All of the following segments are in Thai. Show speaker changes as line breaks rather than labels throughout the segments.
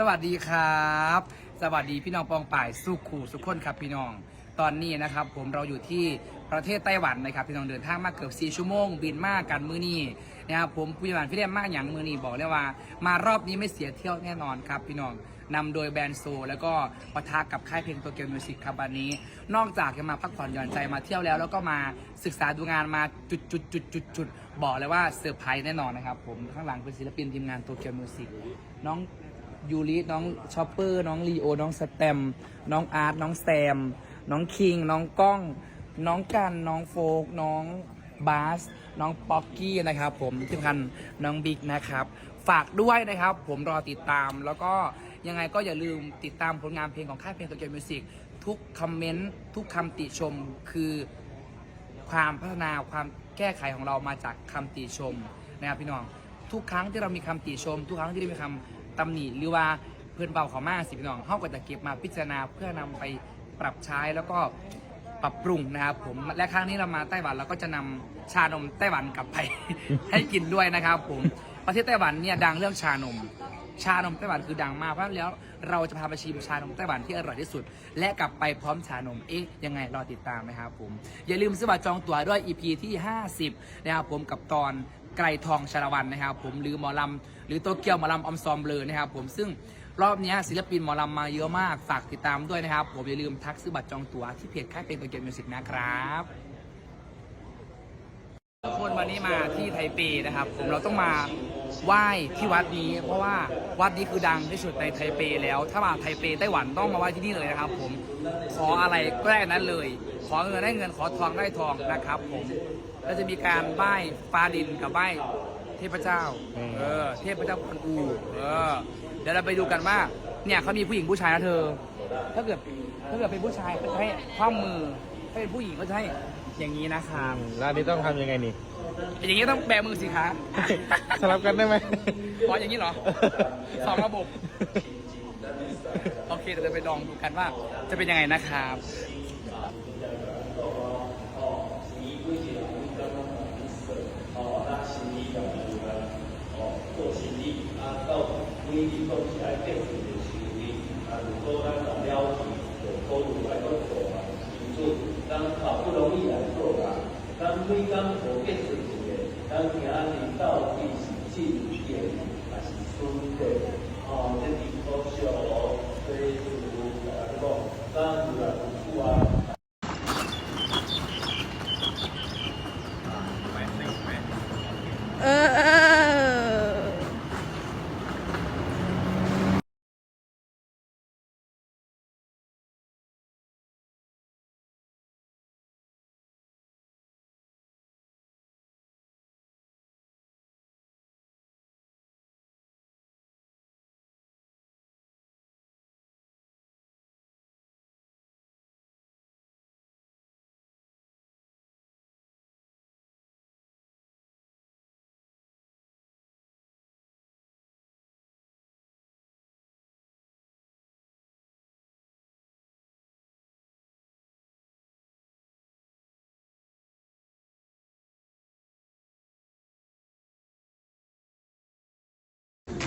สวัสดีครับ สวัสดีพี่น้องปองป่ายสุขู่สุขคนครับพี่น้อง ตอนนี้นะครับ ผมเราอยู่ที่ประเทศไต้หวันนะครับพี่น้องเดินทางมาเกือบ4ชั่วโมง บินมากันมือนี้นะครับผมผู้ใหญ่บ้านพี่เรียมมากอย่างมือนี้บอกเลยว่า มารอบนี้ไม่เสียเที่ยวแน่นอนครับพี่น้องนำโดยแบรนด์โซ แล้วก็ปะทะกับค่ายเพลงโตเกียวมิวสิกครับวันนี้ นอกจากจะมาพักผ่อนหย่อนใจมาเที่ยวแล้ว แล้วก็มาศึกษาดูงานมาจุดจุดจุดจุดจุดบอกเลยว่าเซอร์ไพรส์แน่นอนนะครับผมข้างหลังเป็นศิลปินทีมงานโตเกียวมิวสิกน้อง ยูริน้องชอปเปอร์ น้องลีโอ น้องสแตม น้องอาร์ต น้องแซม น้องคิง น้องก้อง น้องกัน น้องโฟก น้องบาส น้องป๊อกกี้นะครับ ผมที่สำคัญน้องบิ๊กนะครับ ฝากด้วยนะครับ ผมรอติดตาม แล้วก็ยังไงก็อย่าลืมติดตามผลงานเพลงของค่ายเพลงโตเกียวมิวสิกทุกคอมเมนต์ ทุกคำติชมคือความพัฒนาความแก้ไขของเรามาจากคำติชมนะครับพี่น้อง ทุกครั้งที่เรามีคำติชม ทุกครั้งที่เรามีคำ ตำหนิหรือว่าเพื่อนเบาเขามากสิพี่น้องเขาก็จะเก็บมาพิจารณาเพื่อนำไปปรับใช้แล้วก็ปรับปรุงนะครับผมและครั้งนี้เรามาไต้หวันเราก็จะนำชานมไต้หวันกลับไป ให้กินด้วยนะครับผมประเทศไต้หวันเนี่ยดังเรื่องชานม ชานมไต้หวันคือดังมากเพราะฉะนั้นแล้วเราจะพาไปชิมชานมไต้หวันที่อร่อยที่สุด และกลับไปพร้อมชานมเอ๊ะยังไงรอติดตามนะครับผมอย่าลืมซื้อบัตรจองตั๋วด้วย EP ที่ 50 นะครับผมกับตอน ไกรทองชาละวันนะครับ ผมหรือหมอลำหรือโตเกียวหมอลำอมซอมเบลยนะครับ ผมซึ่งรอบนี้ศิลปินหมอลำมาเยอะมากฝากติดตามด้วยนะครับ ผมอย่าลืมทักซื้อบัตรจองตั๋วที่เพจค่ายเพลงโตเกียวมิวสิกนะครับทุกคนวันนี้มาที่ไทเปนะครับ ผมเราต้องมา ไหว้ที่วัดนี้ เพราะว่าวัดนี้คือดังที่สุดในไทเปแล้ว ถ้ามาไทเปไต้หวันต้องมาไหว้ที่นี่เลยนะครับ ผมขออะไรก็ได้นั้นเลย ขอเงินได้เงินขอทองได้ทองนะครับ ผมเราจะมีการไหว้ฟ้าดินกับไหว้เทพเจ้า เออ เทพเจ้ากวนอู เออ เดี๋ยวเราไปดูกันว่า เนี่ยเขามีผู้หญิงผู้ชายนะเธอ ถ้าเกิดถ้าเกิดเป็นผู้ชายเขาจะให้คว่ำมือ ถ้าเป็นผู้หญิงก็จะให้อย่างนี้นะครับ
ร้านนี้ต้องทำยังไงนี่
อย่างนี้ต้องแบมือสิคะ
สลับกันได้ไหม
อ๋ออย่างนี้เหรอ สองระบบ โอเคเดี๋ยวเราไปลองดูกันว่าจะเป็นยังไงนะครับ
做行李啊，到规定动起来电子的行李啊，如果咱讲了解有收入来都做啊，行做，咱好不容易来做啦，咱每工做变成一个， 咱今日到底是进店还是出店？哦，这地方小，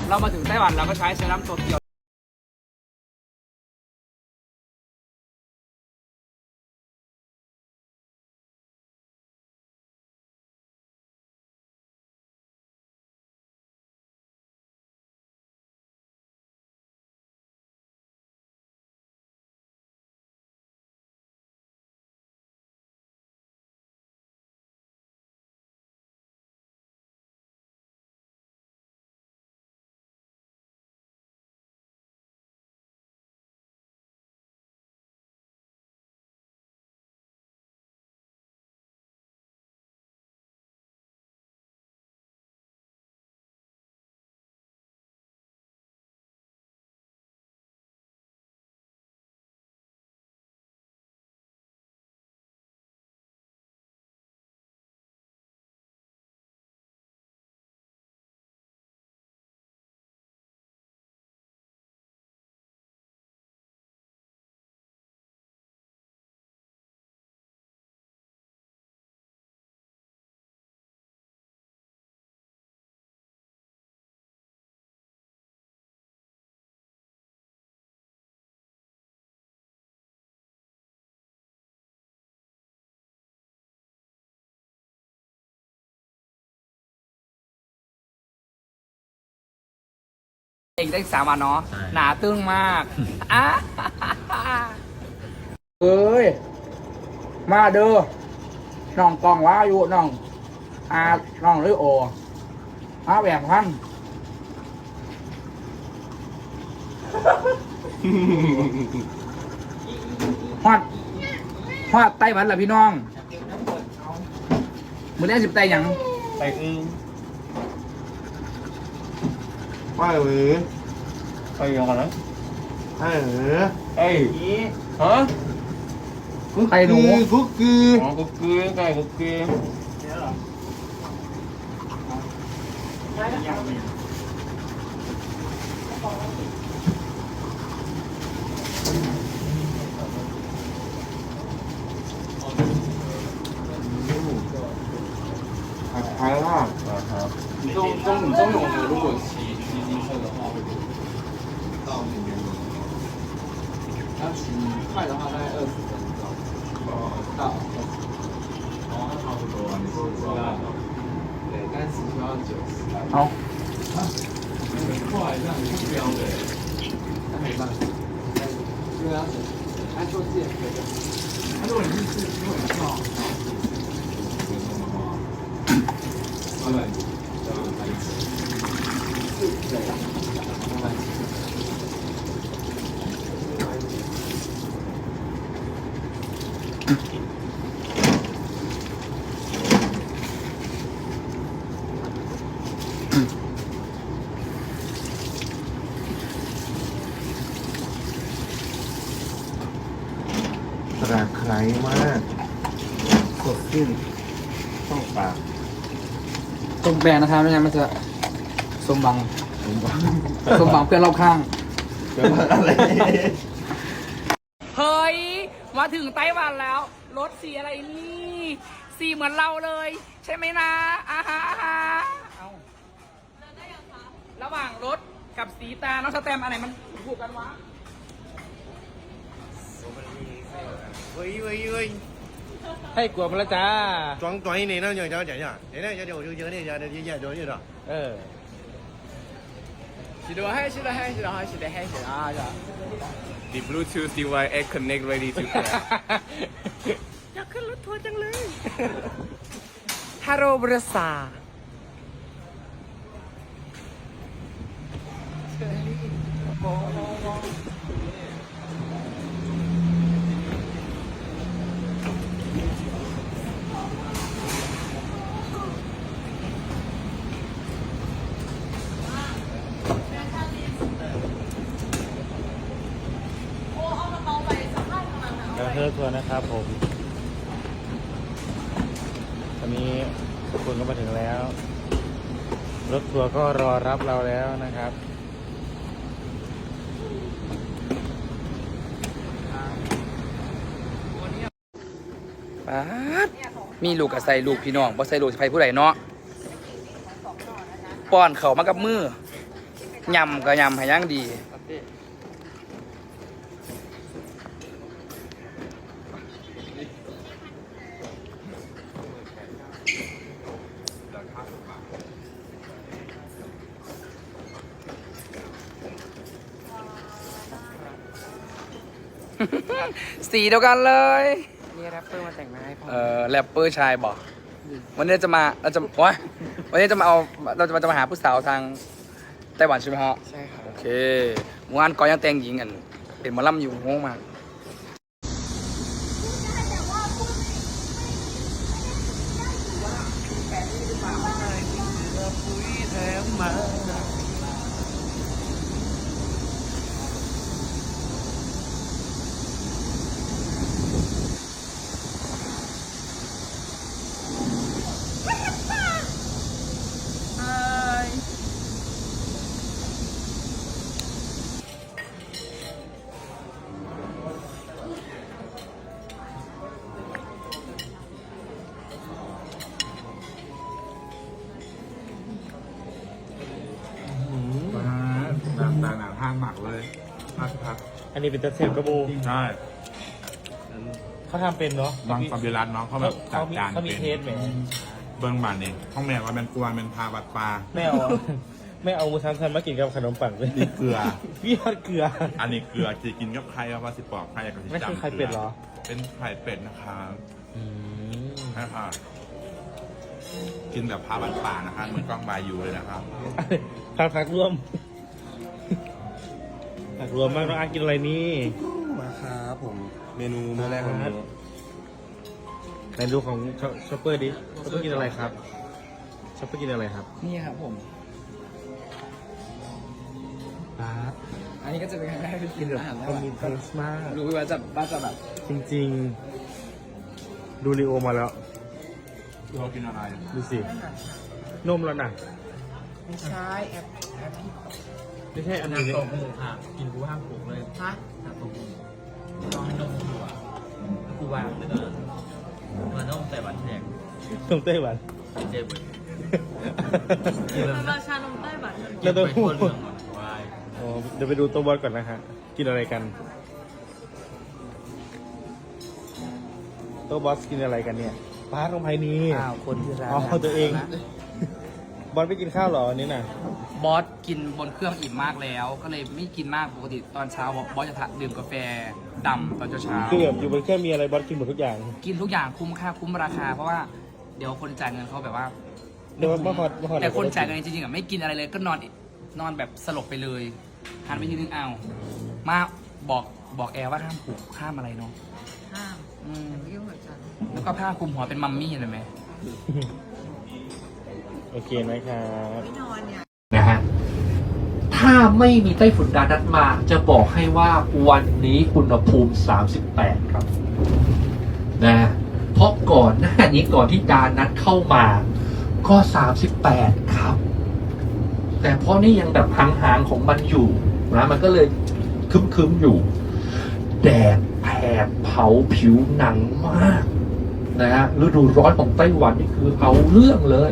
เรา
มาถึงไต้หวันเราก็ใช้เซรั่มโตเกียว เองได้สามวันเนาะ
ใช่
หนาตึงมากอะเอ้ย มาเด้อน้องกองว่าอยู่น้องอาน้องหรือโออาแหวงพันฮอดฮอดไต้หวันเหรอพี่น้อง มือแรกสิบไต้หยัง
ไปอึ้ง ว่าหรือไปยังไงนะไอ้หรือไอ้ฮะกุ๊ก
ไก่หนู
กุ๊กกือกุ๊กกือไก่กุ๊กกือผัดไทยลาบ
ครัต้องต้องต้อ
งหนู
过来这样很不标的，那没办法，因为他是他做自己可以，他如果你是如果你要，沟通的话，
对。 ไคร้มากสดชื่นช่องปาก
ต้มแปลงนะครับไม่งั้นมันจะสมบัง
ผมว่า
สมบังเพื่อนรอบข้าง
แปลว่าอะไร
เฮ้ย มาถึงไต้หวันแล้ว รถสีอะไรนี่ สีเหมือนเราเลย ใช่ไหมนะอาฮะอาฮะเอาระหว่างรถกับสีตา น้องสแตมป์อันไหนมันถูกกันวะ
เฮ้ยเฮ้ยเฮ้ย
ให้กลัวพระจ้าจ้องจ้อ
ยนี่นะเดี๋ยวเดี๋ยวเดี๋ยวเดี๋ยวเดี๋ยว
เดี๋
วเดี๋ยวเดี๋ยวเดี๋ยวเดี๋ยวเดี๋ยวเดี๋ยว
เออ
ชิดวะให้ชิดวะให้ชิดวะให้
ชิดวะให้ช
ิดวะอะจ้ะ
The Bluetooth device X Connect ready to pair
อยากขึ้นรถทัวร์จัง
เลยฮาโรบรซา เธอทัวร์นะครับผม ตอนนี้ทุกคนก็มาถึงแล้ว รถทัวร์ก็รอรับเราแล้วนะครับ
ป๊าดมีลูกกับใส่ลูกพี่น้องบ่ใส่ลูกสิใครผู้ใดเนาะป้อนเขามากับมือยำก็ยำให้ย่างดี สีเดียวกันเลย
นี่แรปเปอร์มาแต่งมาให้พ่อ
เอ่อแรปเปอร์ชายบอกวันนี้จะมาเราจะวะวันนี้จะมาเอาเราจะมาจะมาหาผู้สาวทางไต้หวันใช่ไหมฮะ
ใช่ครับ
โอเคเมื่อวานก็ยังแต่งหญิงกันเป็นหมอลำอยู่งงมาก
อันนี้เป็นตะเทบกระบู
ใช่
เขาทำเป็นเนาะ
บางฟาบิรัสเนาะเขาแบบจั
เขา
ด
มี
การ
เขามี
เป็น
เทสแหม
เบิ้งบานเองห้องแม่ว่าเป็นกวนเป็นพาบัดปลา
ไม่เอาอะไม่เอาหมูสามชั้นมากินกับขนมปังเลย
นี่เกลือ
พี่ทอดเกลือ
อันนี้เกลือจะกินกับไข่ครับว่าสิปอกไข่กับสิ
ไม่ใช่
จำ
ไข่เป็ดเหรอ
เป็นไข่เป็ดนะครับ
อืม
ให้ค่ะกินแบบพาบันป่านะคะเหมือนกล้องบายูเลยนะครับ
ผักผักรวม ผักรวมมากน้องอาร์ตกินอะไรนี่
มาครับผมเมนูมื้อแรกของมื้อ
ในดูของชอชอปเปอร์ดิชอปเปอร์กินอะไรครับชอปเปอร์กินอะไรครับ
นี่ครับผม
ครับ
อันนี้ก็จะเป็นครั้งแรกที่กินอาหาร
มันมีเทสมาก
รู้ว่าจะว่าจะแบบ
จริงๆ ดูรีโอมาแล้ว
เรากินอะไร
ดูสิ นมแล้วนะ
ไม่ใช่แอปแอปพี่
ไม่ใช่อันนี้
ตกหมูค่ะกินกูห้ามปลุกเลย
ฮะ
ห้ามปลุกลองให้นมกูอะกูวางเลยนะมันต้องแต่วันแจก
นมไต้หวัน
เจ็บเลย
มันราชานมใต้บัตร
แล้วตัว
ไป
ผู้
ทั่วเรื่องอะวาย
อ๋อเดี๋ยวไปดูตัวบอสก่อนนะฮะ กินอะไรกันตัวบอสกินอะไรกันเนี่ยป้าตรงไพนี้
อ้าวคนที่ร้าน
อ๋อตัวเอง บอสไปกินข้าวเหรอวันนี้น่ะ
บอสกินบนเครื่องอิ่มมากแล้ว ก็เลยไม่กินมากปกติตอนเช้าบอสจะทานดื่มกาแฟดำตอนเช้าๆ
คือแบบอยู่บนเครื่องมีอะไรบอสกินหมดทุกอย่าง
กินทุกอย่างคุ้มค่าคุ้มราคา เพราะว่าเดี๋ยวคนจ่ายเงินเขาแบบว่า
เดี๋ยวมาพอดมาพอด
แต่คนจ่ายเงินจริงๆอะไม่กินอะไรเลยก็นอนนอนแบบสลบไปเลยหันไปทีนึงอ้าวมาบอกบอกแอร์ว่าห้ามผูกห้ามอะไรเนาะ
ห้าม
อืม
ไม่ยุ่งกับฉัน
แล้วก็ผ้าคลุมหัวเป็นมัมมี่เลยไหม
โอเคนะครับ
ไม่นอนเนี่ย
นะฮะถ้าไม่มีไต้ฝุ่นดานัดมาจะบอกให้ว่าวันนี้อุณหภูมิ 38 ครับนะเพราะก่อนหน้านี้ก่อนที่ดานัดเข้ามา ก็ 38 ครับ แต่เพราะนี่ยังแบบห่างๆของมันอยู่นะมันก็เลยคึมๆอยู่ แดดแผดเผาผิวหนังมากนะฮะฤดูร้อนของไต้หวันนี่คือเอาเรื่องเลย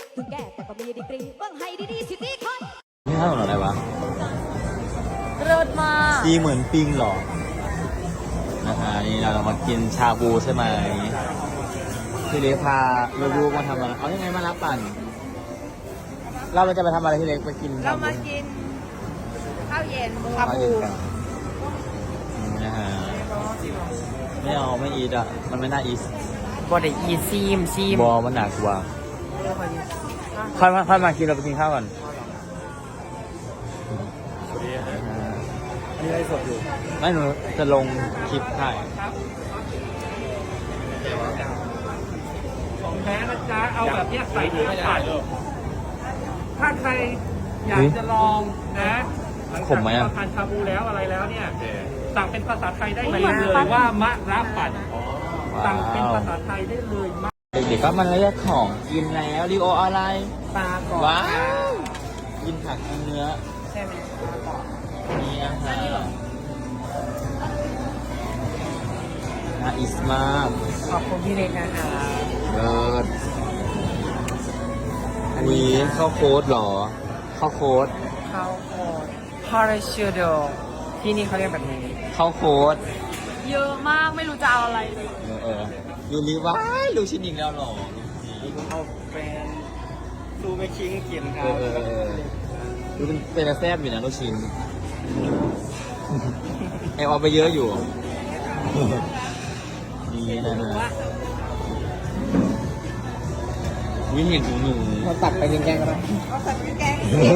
ถึงแก่แต่ก็มีดีกรีเบิ่งให้ดีๆสิตีคอย
นี่ข้าวอะไรวะ
เลิศมาก
ดีเหมือนปิงหรอนะฮะนี่เรามากินชาบูใช่ไหมพี่เล็กพาลูกๆมาทำอะไรเอายังไงมารับปั่น เราจะไปทำอะไรพี่เล็กไปกิน
เรามากินข้าวเย็นชา
ข้าว
บู
เย็นกันนี่นะฮะไม่เอาไม่อีดอะ มันไม่น่าอีส
บอดอีซีมซีม
บอมันหนักกว่า ค่อยมาค่อยมากินเราไปกินข้าวก่อน
มีอะไรสดอยู่
ไม่หนูจะลงคลิปถ่าย
ของแท้นะจ๊ะเอาแบบเนี้ยใส่ถุงใส่ถ้าใครอยากจะลองนะหลัง
ข
จาก
มไหม
ที่
อะ
เราทานชาบูแล้วอะไรแล้วเนี่ย สั่งเป็นภาษาไทยได้เลยว่ามะระปั่นสั่งเป็นภาษาไทยได้เลยมะ
เด็กๆก็มาเลือกของกินแล้วรีโออะไร
ปลาก่อน
ว้าวกินผักกินเนื้อ
ใช่ไหมปลาก่อน
นี่อาหารน่าอิสมาก
ขอบคุณพี่เล็กนะคะ
เลิศอันนี้ข้าวโค้ดเหรอ ข้าวโค้ด
ข้าวโพดพาราชูโดที่นี่เขาเรียกแบบนี้
ข้าวโค้ด
เยอะมากไม่รู้จะเอาอะไรเลย
เออเออยูริว้ายลูกชิ้นอีกแล้วเหรอ
เอาเป็นซูเปอร์คิงกินค
เอ
รับ
อเออเออดูเป็นเป็นแซ่บอยู่นะลูกชิ้นไอออกไปเยอะอยู่ นี่นะฮะวิเห็นหนูหนู
เราตัดไปแกงๆก็ได้
เอาใส่แกงเสียบ